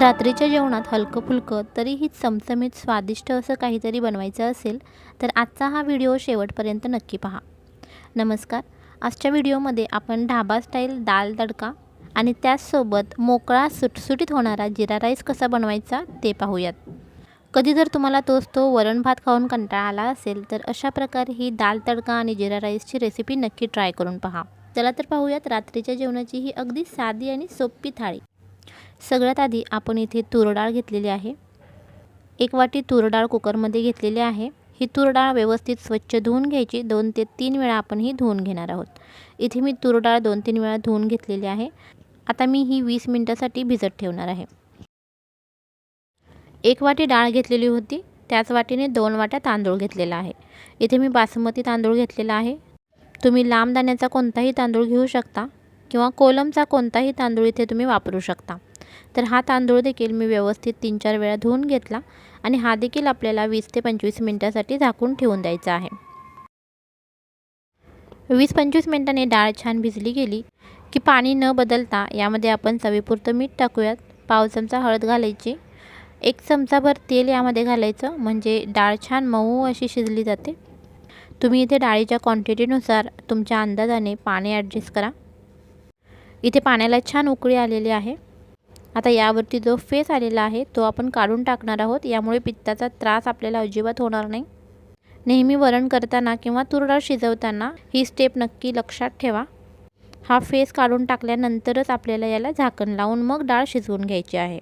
रात्रीच्या जेवणात हलकं फुलकं तरीही चमचमीत स्वादिष्ट असं काहीतरी बनवायचं असेल तर आजचा हा व्हिडिओ शेवटपर्यंत नक्की पहा. नमस्कार. आजच्या व्हिडिओमध्ये आपण ढाबा स्टाईल दाल तडका आणि त्याचसोबत मोकळा सुटसुटीत होणारा जिरा राईस कसा बनवायचा ते पाहूयात. कधी जर तुम्हाला तोच तो वरण भात खाऊन कंटाळा आला असेल तर अशा प्रकारे ही दाल तडका आणि जिरा राईसची रेसिपी नक्की ट्राय करून पहा. चला तर पाहूयात रात्रीच्या जेवणाची ही अगदी साधी आणि सोपी थाळी. सगळ्यात आधी आपण इथे तूर डाळ घेतलेली आहे. एक वाटी तूर डाळ कुकरमध्ये घेतलेली आहे. ही तूर डाळ व्यवस्थित स्वच्छ धुवून घ्यायची. दोन ते तीन वेळा आपण ही धुवून घेणार आहोत. इथे मी तूर डाळ दोन तीन वेळा धुवून घेतलेली आहे. आता मी ही वीस मिनटासाठी भिजत ठेवणार आहे. एक वाटी डाळ घेतलेली होती. त्याच वाटीने दोन वाट्या तांदूळ घेतलेला आहे. इथे मी बासमती तांदूळ घेतलेला आहे. तुम्ही लांब दाण्याचा कोणताही तांदूळ घेऊ शकता किंवा कोलमचा कोणताही तांदूळ इथे तुम्ही वापरू शकता. तर हा तांदूळ देखील मी व्यवस्थित तीन चार वेळा धुवून घेतला आणि हा देखील आपल्याला वीस ते पंचवीस मिनटासाठी झाकून ठेवून द्यायचा आहे. वीस पंचवीस मिनटाने डाळ छान भिजली गेली की पाणी न बदलता यामध्ये आपण चवीपुरतं मीठ टाकूयात. पाव चमचा हळद घालायची. एक चमचाभर तेल यामध्ये घालायचं म्हणजे डाळ छान मऊ अशी शिजली जाते. तुम्ही इथे डाळीच्या क्वांटिटीनुसार तुमच्या अंदाजाने पाणी ॲडजस्ट करा. इथे पाण्याला छान उकळी आलेली आहे. आता यावरती जो फेस आलेला आहे तो आपण काढून टाकणार आहोत. यामुळे पित्ताचा त्रास आपल्याला अजिबात होणार नाही. नेहमी वरण करताना किंवा तुरडाळ शिजवताना ही स्टेप नक्की लक्षात ठेवा. हा फेस काढून टाकल्यानंतरच आपल्याला याला झाकण लावून मग डाळ शिजवून घ्यायची आहे.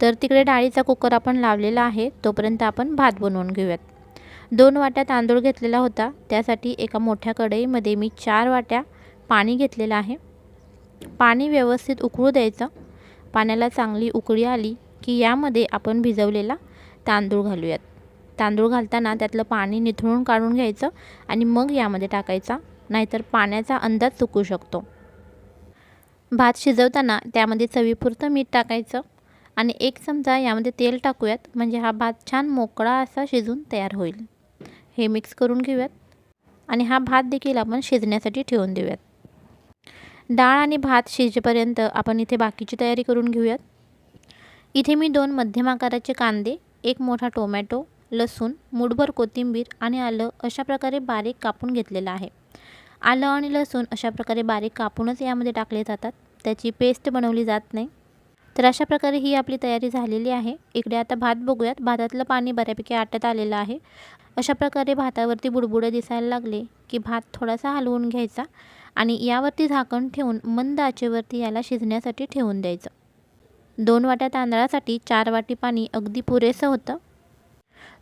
तर तिकडे डाळीचा कुकर आपण लावलेला आहे तोपर्यंत आपण भात बनवून घेऊयात. दोन वाट्या तांदूळ घेतलेला होता. त्यासाठी एका मोठ्या कढईमध्ये मी चार वाट्या पाणी घेतलेलं आहे. पाणी व्यवस्थित उकळू द्यायचं. पाण्याला चांगली उकळी आली की यामध्ये आपण भिजवलेला तांदूळ घालूयात. तांदूळ घालताना त्यातलं पाणी निथळून काढून घ्यायचं आणि मग यामध्ये टाकायचा नाहीतर पाण्याचा अंदाज चुकू शकतो. भात शिजवताना त्यामध्ये चवीपुरतं मीठ टाकायचं आणि एक चमचा यामध्ये तेल टाकूयात म्हणजे हा भात छान मोकळा असा शिजून तयार होईल. हे मिक्स करून घेऊयात आणि हा भात देखील आपण शिजण्यासाठी ठेवून देऊयात. डाळ आणि भात शिजेपर्यंत आपण इथे बाकीची तयारी करून घेऊयात. इथे मी दोन मध्यम आकाराचे कांदे एक मोठा टोमॅटो लसूण मुठभर कोथिंबीर आणि आलं अशा प्रकारे बारीक कापून घेतलेलं आहे. आलं आणि लसूण अशा प्रकारे बारीक कापूनच यामध्ये टाकले जातात. त्याची पेस्ट बनवली जात नाही. तर अशा प्रकारे ही आपली तयारी झालेली आहे. इकडे आता भात बघूयात. भातातलं पाणी बऱ्यापैकी आटत आलेलं आहे. अशा प्रकारे भातावरती बुडबुडं दिसायला लागले की भात थोडासा हलवून घ्यायचा. आणि यावरती झाकण ठेवून मंद आचेवरती याला शिजण्यासाठी ठेवून द्यायचं. दोन वाट्या तांदळासाठी चार वाटी पाणी अगदी पुरेसं होतं.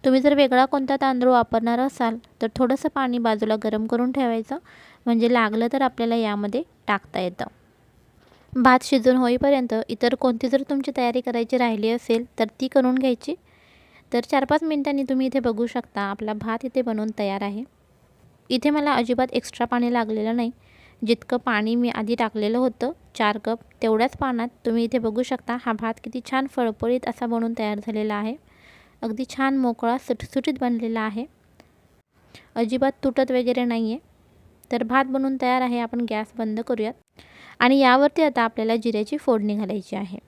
तुम्ही जर वेगळा कोणता तांदूळ वापरणार असाल तर थोडंसं पाणी बाजूला गरम करून ठेवायचं. म्हणजे लागलं तर आपल्याला यामध्ये टाकता येतं. भात शिजून होईपर्यंत इतर कोणती जर तुमची तयारी करायची राहिली असेल तर ती करून घ्यायची. तर चार पाच मिनटांनी तुम्ही इथे बघू शकता आपला भात इथे बनवून तयार आहे. इथे मला अजिबात एक्स्ट्रा पाणी लागलेलं नाही. जितकं पाणी मी आधी टाकलेलं होतं चार कप तेवढ्याच पाण्यात तुम्ही इथे बघू शकता हा भात किती छान फळफळीत असा बनवून तयार झालेला आहे. अगदी छान मोकळा सुटसुटीत बनलेला आहे. अजिबात तुटत वगैरे नाही आहे तर भात बनवून तयार आहे आपण गॅस बंद करूयात. आणि यावरती आता आपल्याला जिऱ्याची फोडणी घालायची आहे.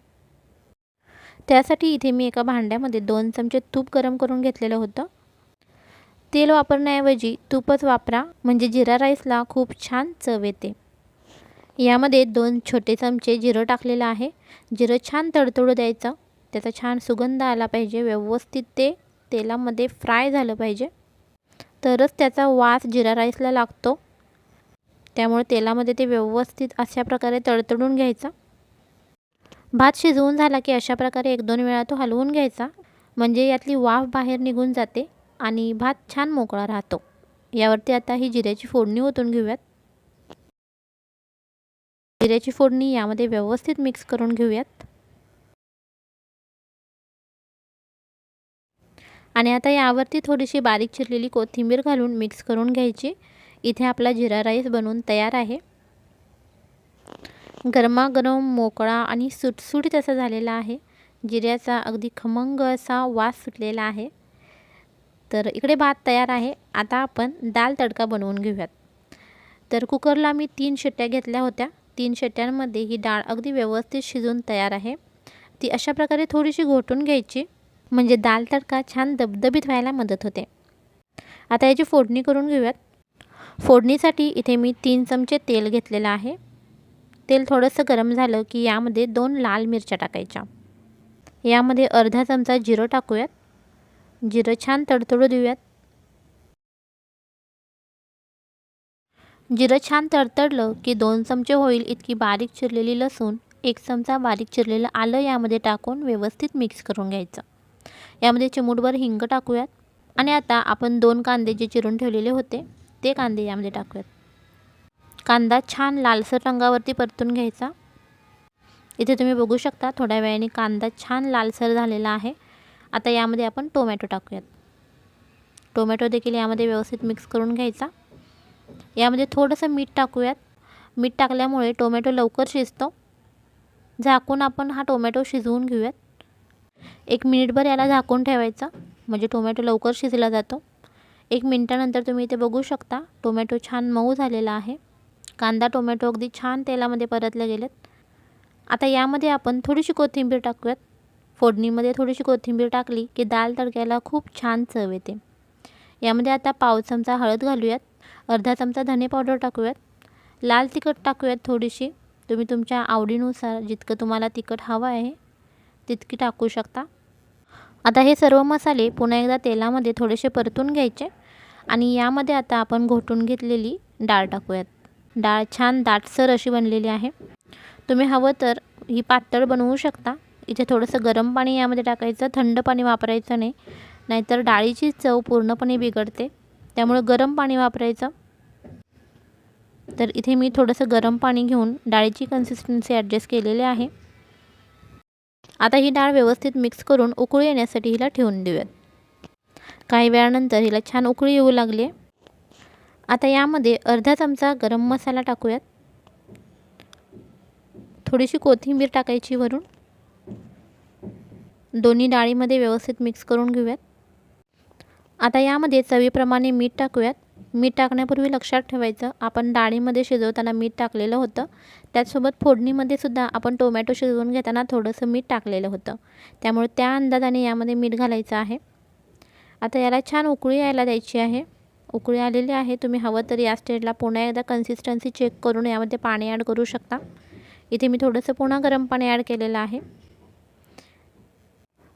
त्यासाठी इथे मी एका भांड्यामध्ये दोन चमचे तूप गरम करून घेतलेलं होतं. तेल वापरण्याऐवजी तूपच वापरा म्हणजे जिरा राईसला खूप छान चव येते. यामध्ये दोन छोटे चमचे जिरं टाकलेलं आहे. जिरं छान तडतडू द्यायचं. त्याचा छान सुगंध आला पाहिजे. व्यवस्थित ते तेलामध्ये फ्राय झालं पाहिजे. तरच त्याचा वास जिरा राईसला लागतो. त्यामुळे तेलामध्ये ते व्यवस्थित अशा प्रकारे तडतडून घ्यायचा. भात शिजवून झाला की अशा प्रकारे एक दोन वेळा तो हलवून घ्यायचा. म्हणजे यातली वाफ बाहेर निघून जाते. आणि भात छान मोकळा राहतो. यावरती आता ही जिऱ्याची फोडणी ओतून घेऊयात. जिऱ्याची फोडणी यामध्ये व्यवस्थित मिक्स करून घेऊयात. आणि आता यावरती थोडीशी बारीक चिरलेली कोथिंबीर घालून मिक्स करून घ्यायची. इथे आपला जिरा राईस बनवून तयार आहे. गरमागरम मोकळा आणि सुटसुटीत असा झालेला आहे. जिऱ्याचा अगदी खमंग असा वास सुटलेला आहे. तर इकडे भात तयार आहे. आता आपण दाल तडका बनवून घेऊयात. तर कुकरला मी तीन शिट्ट्या घेतल्या होत्या. तीन शिट्ट्यांमध्ये ही डाळ अगदी व्यवस्थित शिजून तयार आहे. ती अशा प्रकारे थोडीशी घोटून घ्यायची म्हणजे दाल तडका छान दबदबीत व्हायला मदत होते. आता याची फोडणी करून घेऊयात. फोडणीसाठी इथे मी तीन चमचे तेल घेतलेलं आहे. तेल थोडंसं गरम झालं की यामध्ये दोन लाल मिरच्या टाकायच्या. यामध्ये अर्धा चमचा जिरं टाकूयात. जिरं छान तडतडू देऊयात. जिरं छान तडतडलं की दोन चमचे होईल इतकी बारीक चिरलेली लसूण एक चमचा बारीक चिरलेलं आलं यामध्ये टाकून व्यवस्थित मिक्स करून घ्यायचं. यामध्ये चिमूटभर हिंग टाकूयात आणि आता आपण दोन कांदे जे चिरून ठेवलेले होते ते कांदे यामध्ये टाकूयात. कांदा छान लालसर रंगावरती परतून घ्यायचा. इथे तुम्ही बघू शकता थोड्या वेळाने कांदा छान लालसर झालेला आहे. आता यामध्ये आपण टोमॅटो टाकूयात. टोमॅटो देखील यामध्ये व्यवस्थित मिक्स करून घ्यायचा. यामध्ये थोडंसं मीठ टाकूयात. मीठ टाकल्यामुळे टोमॅटो लवकर शिजतो. झाकून आपण हा टोमॅटो शिजवून घेऊयात. एक मिनिटभर याला झाकून ठेवायचा म्हणजे टोमॅटो लवकर शिजला जातो. एक मिनटानंतर तुम्ही इथे बघू शकता टोमॅटो छान मऊ झालेला आहे. कांदा टोमॅटो अगदी छान तेलामध्ये परतले गेलेत. आता यामध्ये आपण थोडीशी कोथिंबीर टाकूयात. फोडणीमध्ये थोडीशी कोथिंबीर टाकली की दाल तडक्याला खूप छान चव येते. यामध्ये आता पाव चमचा हळद घालूयात अर्धा चमचा धने पावडर टाकूयात लाल तिखट टाकूयात थोडीशी. तुम्ही तुमच्या आवडीनुसार जितकं तुम्हाला तिखट हवं आहे तितकी टाकू शकता. आता हे सर्व मसाले पुन्हा एकदा तेलामध्ये थोडेसे परतून घ्यायचे आणि यामध्ये आता आपण घोटून घेतलेली डाळ टाकूयात. डाळ छान दाटसर अशी बनलेली आहे. तुम्ही हवं तर ही पातळ बनवू शकता. इथे थोडंसं गरम पाणी यामध्ये टाकायचं थंड पाणी वापरायचं नाही. नाहीतर डाळीची चव पूर्णपणे बिघडते. त्यामुळे गरम पाणी वापरायचं. तर इथे मी थोडंसं गरम पाणी घेऊन डाळीची कन्सिस्टन्सी ॲडजस्ट केलेली आहे. आता ही डाळ व्यवस्थित मिक्स करून उकळी येण्यासाठी हिला ठेवून देऊयात. काही वेळानंतर हिला छान उकळी येऊ लागली आता यामध्ये अर्धा चमचा गरम मसाला टाकूयात. थोडीशी कोथिंबीर टाकायची वरून. दोन्ही डाळीमध्ये व्यवस्थित मिक्स करून घेऊयात. आता यामध्ये चवीप्रमाणे मीठ टाकूयात. मीठ टाकण्यापूर्वी लक्षात ठेवायचं आपण डाळीमध्ये शिजवताना मीठ टाकलेलं होतं. त्याचसोबत फोडणीमध्ये सुद्धा आपण टोमॅटो शिजवून घेताना थोडंसं मीठ टाकलेलं होतं. त्यामुळे त्या अंदाजाने यामध्ये मीठ घालायचं आहे. आता याला छान उकळी यायला द्यायची आहे. उकळी आलेली आहे तुम्ही हवं तर या स्टेजला पुन्हा एकदा कन्सिस्टन्सी चेक करून यामध्ये पाणी ॲड करू शकता. इथे मी थोडंसं पुन्हा गरम पाणी ॲड केलेलं आहे.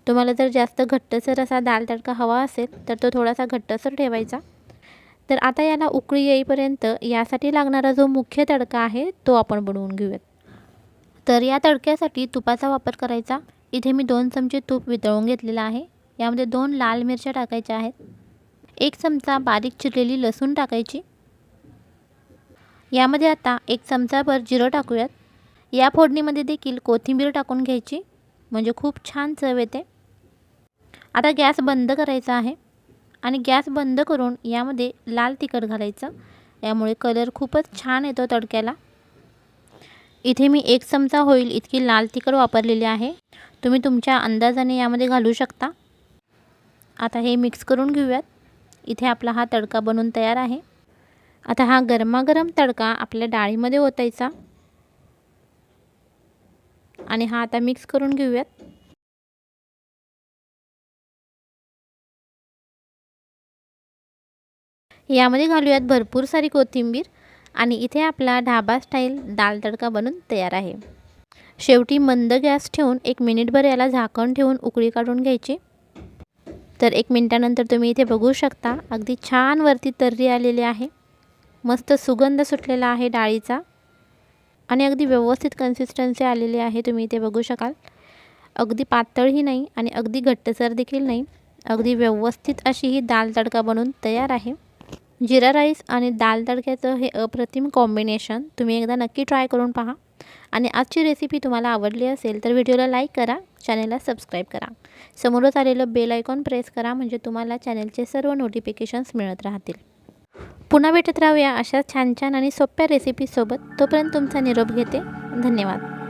तुम्हाला जर जास्त घट्टसर असा दाल तडका हवा असेल तर तो थोडासा घट्टसर ठेवायचा. तर आता याला उकळी येईपर्यंत यासाठी लागणारा जो मुख्य तडका आहे तो आपण बनवून घेऊयात. तर या तडक्यासाठी तुपाचा वापर करायचा. इथे मी दोन चमचे तूप वितळून घेतलेलं आहे. यामध्ये दोन लाल मिरच्या टाकायच्या आहेत. एक चमचा बारीक चिरलेली लसूण टाकायची. यामध्ये आता एक चमचाभर जिरं टाकूयात. या फोडणीमध्ये देखील कोथिंबीर टाकून घ्यायची. म्हणजे खूप छान चव येते. आता गॅस बंद करायचा आहे. आणि गॅस बंद करून यामध्ये लाल तिखट घालायचं. यामुळे कलर खूपच छान येतो तडक्याला. इथे मी एक चमचा होईल इतकी लाल तिखट वापरलेली आहे. तुम्ही तुमच्या अंदाजाने यामध्ये घालू शकता. आता हे मिक्स करून घेऊयात. इथे आपला हा तडका बनून तयार आहे. आता हा गरमागरम तडका आपल्या डाळीमध्ये ओतायचा. आणि हा आता मिक्स करून घेऊयात. यामध्ये घालूयात भरपूर सारी कोथिंबीर आणि इथे आपला ढाबा स्टाईल दाल तडका बनून तयार आहे. शेवटी मंद गॅस ठेवून एक मिनिटभर याला झाकण ठेवून उकळी काढून घ्यायची. तर एक मिनटानंतर तुम्ही इथे बघू शकता अगदी छान वरती तर्री आलेली आहे. मस्त सुगंध सुटलेला आहे डाळीचा. आणि अगदी व्यवस्थित कन्सिस्टन्सी आलेली आहे तुम्ही इथे बघू शकाल. अगदी पातळही नाही आणि अगदी घट्टसर देखील नाही. अगदी व्यवस्थित अशी ही दाल तडका बनून तयार आहे. जिरा राईस आणि दाल तडक्याचं हे अप्रतिम कॉम्बिनेशन तुम्ही एकदा नक्की ट्राय करून पहा. आणि आजची रेसिपी तुम्हाला आवडली असेल तर व्हिडिओला लाईक करा चॅनेलला सबस्क्राईब करा. समोरच आलेलं बेल आयकॉन प्रेस करा म्हणजे तुम्हाला चॅनेलचे सर्व नोटिफिकेशन्स मिळत राहतील. पुन्हा भेटत राहूया अशा छान छान आणि सोप्या रेसिपीसोबत तोपर्यंत तुमचा निरोप घेते. धन्यवाद.